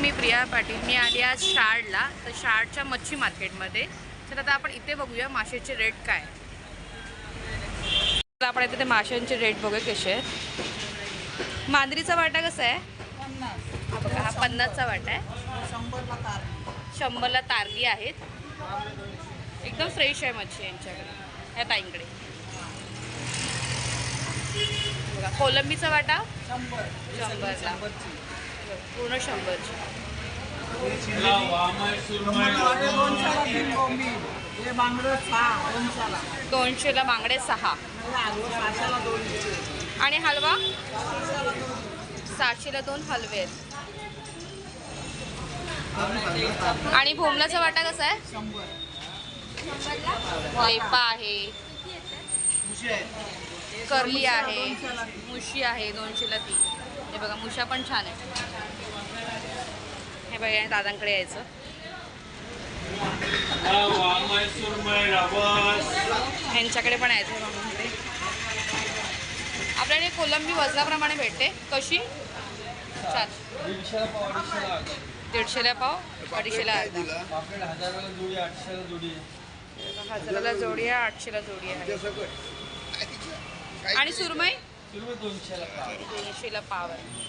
मी प्रिया पाटील. मी आली आज शार्डला तर शार्डच्या मच्छी मार्केटमध्ये. तर आता आपण इथे बघूया माशाचे रेट काय तर आपण इथे ते माशांचे रेट बघूया कसे आहेत. मांजरीचा वाटा कसा आहे? हा बघा हा पन्नासचा वाटा आहे. शंभरला तारली आहेत. एकदम फ्रेश आहे मच्छी यांच्याकडे. ह्या ताईंकडे. बघा कोलंबीचा वाटा? शंभरला. पूर्ण शंभरची. हे दोनशेला बांगडे सहा आणि हलवा? सातशेला दोन. हलवे आहेत. आणि भोमलाचा वाटा कसा आहे? लेपा आहे. करली आहे. मुशी आहे दोनशेला ती हे बघा मुशा पण छान आहे. हे बघा या दादांकडे यायचं. ह्यांच्याकडे पण यायचं. आपल्याकडे कोलंबी वजनाप्रमाणे भेटते. कशी? चार. दीडशेला पाव अडीचशेला हजाराला जोडी आहे आठशेला जोडी आहे. आणि सुरमई? दोनशेला पाव आहे.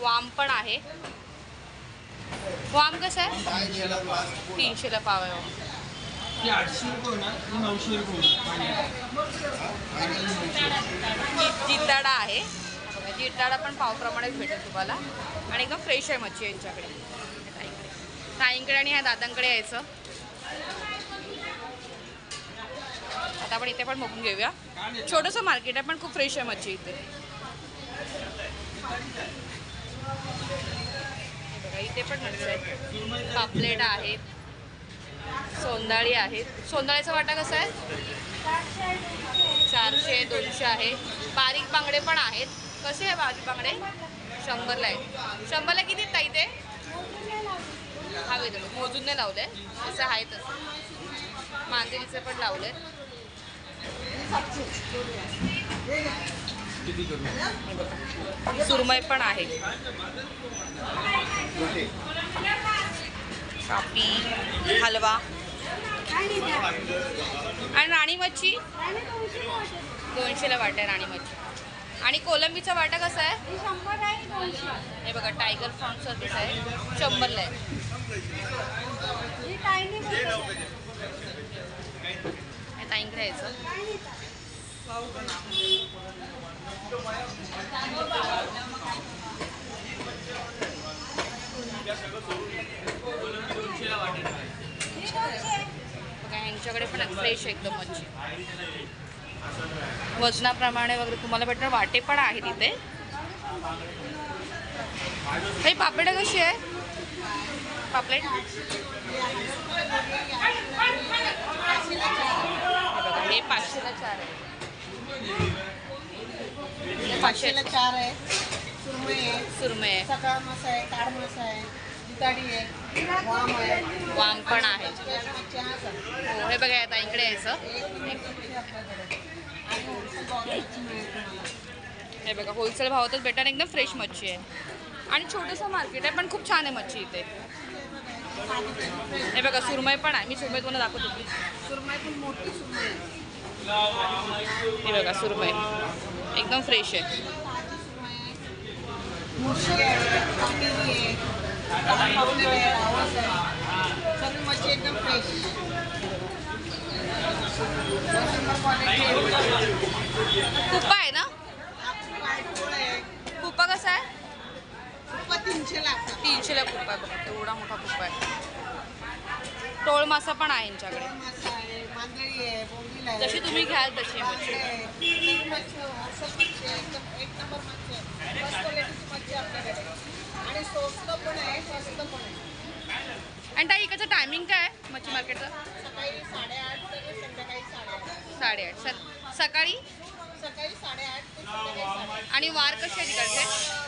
वाम पण आहे. वाम कसं आहे? तीनशेला पाव आहे वाम. जी- जिरदाडा आहे. हा जिरदाडा पण पावप्रमाणे भेटेल तुम्हाला. आणि एकदम फ्रेश आहे मच्छी यांच्याकडे. ताईंकडे आणि ह्या दादांकडे यायचं. आता आपण इथे पण बघून घेऊया. छोटंसं मार्केट आहे पण खूप फ्रेश आहे मच्छी इथे. हे बघा इथे पण मच्छी आहेत पापलेट आहेत. सोंदाळी आहेत. सोंदाळीचा वाटा कसा आहे? चारशे दोनशे आहे. बारीक बांगडे पण आहेत. कसे आहे बारीक बांगडे? शंभरला आहे शंभरला किती आहेत ताई ते? हवे तुम्ही मोजून नाही लावले. असं आहे तसं. मांदेलीचे पण लावले. सुरमई पण आहे. कापी हलवा. आणि राणी मच्छी? दोनशेला वाटा आहे राणी मच्छी. आणि कोलंबीचा वाटा कसा आहे? हे बघा टायगर फ्रॉन सर्विस आहे. शंभरला आहे. हे यायचं. बघा ह्यांच्याकडे पण फ्रेश एकदम मच्छी. वजनाप्रमाणे वगैरे तुम्हाला भेटणार वाटे पण आहेत इथे. काही पापड्या कशी आहे? पापलेट? हे बघा हे पाचशेला चार आहे. पाचशेला पाचशे चार आहे. सुरमई आहे. सुरमई आहे. सकाळ मासा आहे काळ मासा आहे जिताडी आहे वाम आहे. वाम पण आहे. हो हे बघा आता इकडे यायचं हे बघा होलसेल भावातच भेटणार एकदम फ्रेश मच्छी आहे. आणि छोटंसं मार्केट आहे पण खूप छान आहे मच्छी इथे. हे बघा सुरमई पण आहे. मी सुरमई तुम्हाला दाखवत. होती सुरमई पण मोठी सुरमई आहे. हे बघा सुरमई. एकदम फ्रेश आहे. ताजी मुर्शी आहे आहे मच्छी एकदम फ्रेश कुप्पा आहे ना आहे कुप्पा कसा आहे तीनशे लागतात तीनशेला कुप्पा आहे बघा एवढा मोठा कुप्पा आहे. टोळ मासा पण आहे यांच्याकडे. मासा आहे मांजरी आहे बोंबील आहे. जशी तुम्ही घ्याल तशी मच्छी. बांगडे आहे, नवीन मच्छी आहे, अस्सल मच्छी आहे, एकदम एक नंबर मच्छी आहे. फर्स्ट क्वालिटीची मच्छी आहे आपल्याकडे. आणि स्वस्त पण आहे स्वस्त पण आहे. आणि ताई इकडचं टायमिंग काय आहे मच्छी मार्केटचं सकाळी साडेआठ ते संध्याकाळी साडेआठ. सकाळी? सकाळी साडेआठ ते संध्याकाळी साडेआठ. आणि वार कसे आहे तिकडचे?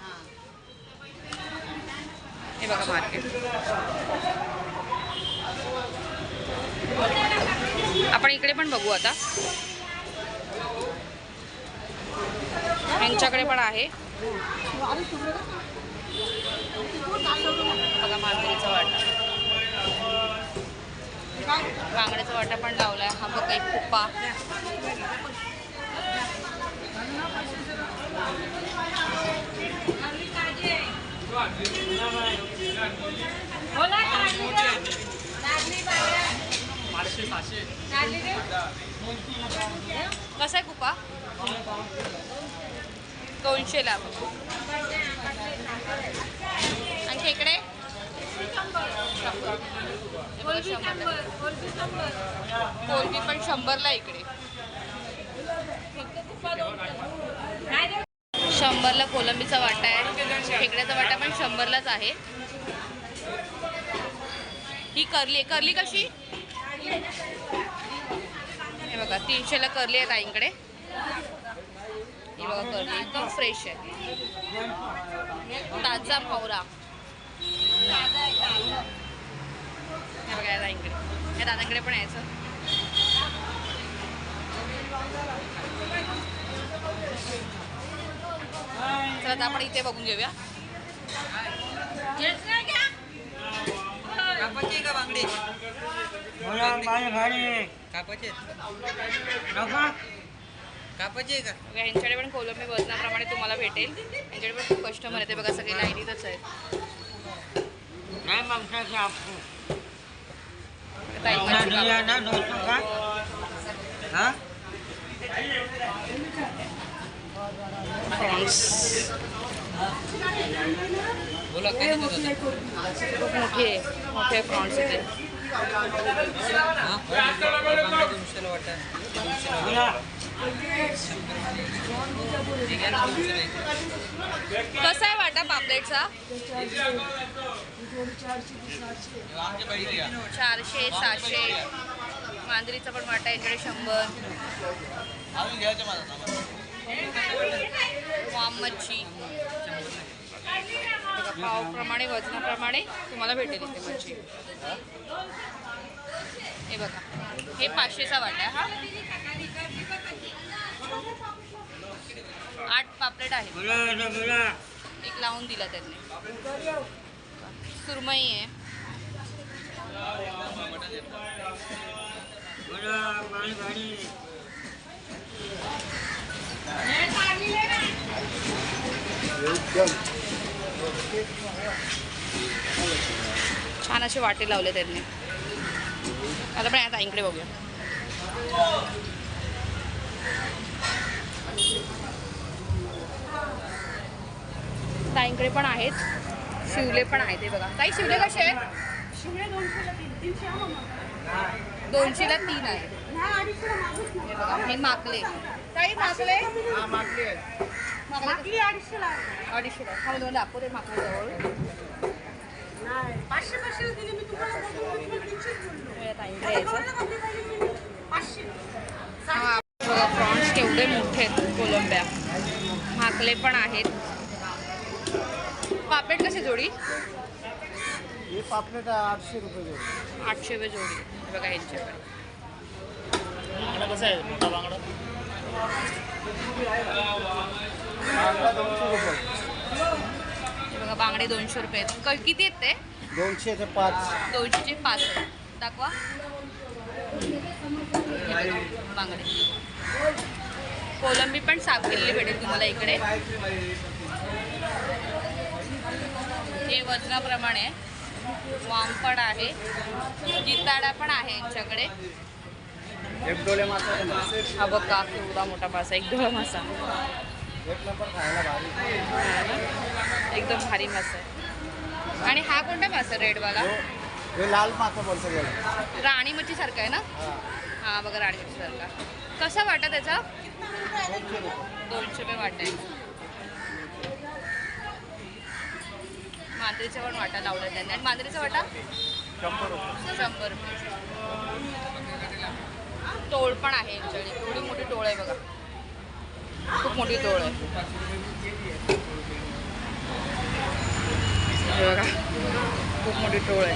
हे बघा मार्केट आपण इकडे पण बघू आता. यांच्याकडे पण आहे. बघा मार्केटचा वाटा. बांगड्याचा वाटा पण लावलाय. हा बघा एक कुप्पा. कसा आहे कुपा? दोनशेला. आणि खेकडे हे बघा, शंभर. कोलबी पण शंभरला इकडे. शंभरला कोलंबीचा वाटा आहे. खेकड्याचा वाटा पण शंभरलाच आहे. ही करली आहे. करली कशी? हे बघा तीनशेला करली आहे ताईंकडे. ही बघा करली एकदम फ्रेश आहे. ताजा मावरा हे बघा या ताईंकडे. या दादांकडे पण यायचं. चला आता आपण इथे बघून घेऊया. कापाची आहे का बांगडी? कापाची कापाची आहे का? बघा ह्यांच्याकडे पण कोलंबी वजनाप्रमाणे तुम्हाला भेटेल. यांच्याकडे पण खूप कस्टमर आहे ते बघा सगळे लाईनीतच आहेत. नाही मागच्याचे आपको ताई ना मच्छी दिया कापतात. ना दोस्तों का? हाँ? प्रॉन्स बोला काय? खूप मोठे मोठे प्रॉन्स एक. कसा आहे वाटा पापलेटचा. चारशे सहाशे मांजरीचा पण वाटा यांच्याकडे शंभर. वाम मच्छी पावप्रमाणे वजनाप्रमाणे तुम्हाला भेटेल इथे मच्छी हे बघा हे पाचशेचा वाटा आहे हा. आठ पापलेट आहे एक लावून दिला त्यांनी. सुरमई आहे. छान असे वाटे लावले त्यांनी. आता पण आता इकडे बघूया. ताईंकडे पण आहेत. शिवले पण आहेत हे बघा. ताई शिवले कसे आहेत? दोनशेला तीन आहे हे बघा हे माकले ताई माकले माकले अडीचशेला अडीचशेला हा मला दाखवते माकले जवळ पाचशे पाचशे दिली मी तुम्हाला बघून बघून तीनशेच बोललो. या ताईंकडे यायचं कोणाला कमी पाहिजे तुम्ही? पाचशे हा बघा प्रॉन्स केवढे मोठे आहेत कोलंब्या माकले पण आहेत। पापलेट कसे जोडी हे पापलेट आठशे रुपये देऊ आठशे रुपये जोडी हे बघा यांच्याकडे कसं आहे मोठा बांगडा बघा बांगडे दोनशे रुपये आहेत. क- किती आहेत ते? दोनशे ते पाच. दोनशेचे पाच. आहेत दाखवा. हे बघा, बांगडे. कोलंबी पण साफ केलेली भेटेल तुम्हाला इकडे. हे वजनाप्रमाणे. वामपड आहे. जिताडा पण आहे यांच्याकडे. एक डोळे मासा हा बघा केवढा मोठा मासा एक डोळा मासा. एक नंबर खायला भारी एकदम भारी मासा आहे. आणि हा कोणता मासा रेडवाला? हे लाल मासा बोलतो गेला राणी मच्छी सारखा आहे ना? हा. बघा राणी मच्छी सारखा कसा वाटा त्याचा? दोनशे रुपये दोनशे रुपये वाटा आहे. मांजरीचा पण वाटा लावला त्यांनी. आणि मांजरीचा वाटा? शंभर रुपये. शंभर रुपये. टोळ पण आहे यांच्याकडे एवढी मोठी टोळ आहे बघा. खूप मोठी टोळ आहे. बघा. खूप मोठी टोळ आहे.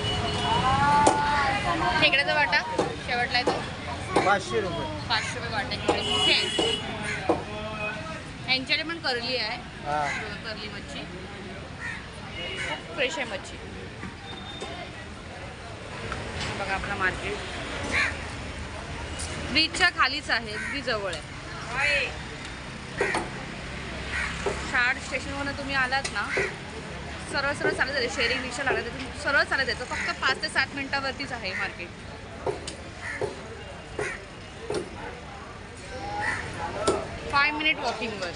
खेकड्याचा वाटा शेवटला आहे तो. पाचशे रुपये. पाचशे रुपये वाटा खेकडे यांच्याकडे पण करली आहे. हा. करली मच्छी. खूप फ्रेश आहे मच्छी. बघा आपला मार्केट ब्रिजच्या खालीच आहे अगदी जवळ आहे. शार्ड स्टेशनवरून तुम्ही आलात ना सरळ सरळ चालत जाते शेअरिंग रिक्षा लागला तिथून सरळ चालत जायचं फक्त पाच ते सात मिनिटावरतीच आहे मार्केट फाय मिनिट वॉकिंगवर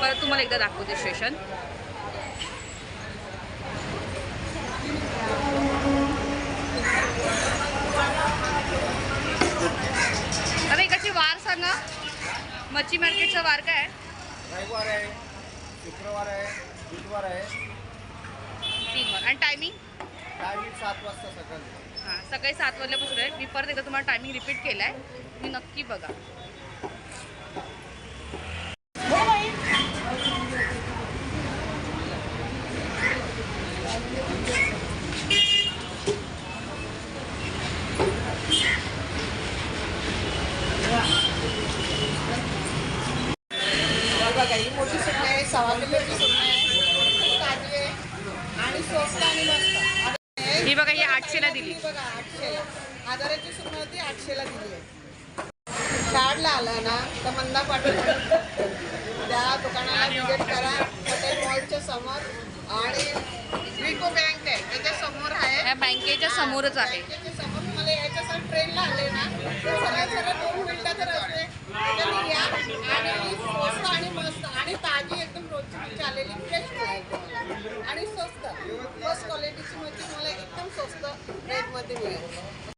परत तुम्हाला एकदा दाखवते स्टेशन एकाची वार सांगा. मच्छी मार्केटचा वार काय? रविवार आहे शुक्रवार आहे बुधवार आहे. तीन वार आणि टायमिंग टायमिंग सात वाजता सकाळी. हां सकाळी सात वाजल्यापासून आहे. मी परत एकदा तुम्हाला टायमिंग रिपीट केला आहे तुम्ही नक्की बघा हे बघा ही मोठी सुरमई आहे सव्वा किलोची सुरमई आहे खूप ताजी आहे आणि स्वस्त आणि मस्त आणि ही बघा ही आठशेला दिली ही बघा आठशेला हजाराची सुरमई होती आठशेला दिली आहे शाळला आला ना तर मंदा पाटील त्या दुकानाला विजिट करा हॉटेल मॉलच्या समोर. आणि विको बँक आहे त्याच्यासमोर आहे. या बँकेच्या समोरच आहे. बँकेच्या समोर तुम्हाला यायच्यासाठी ट्रेनला आले ना. तर सरळ सरळ दोन त्याच्याने या. आणि स्वस्त आणि मस्त आणि ताजी एकदम रोजची मच्छी आलेली फ्रेश. आणि स्वस्त. फर्स्ट क्वालिटीची मच्छी तुम्हाला एकदम स्वस्त रेटमध्ये मिळेल.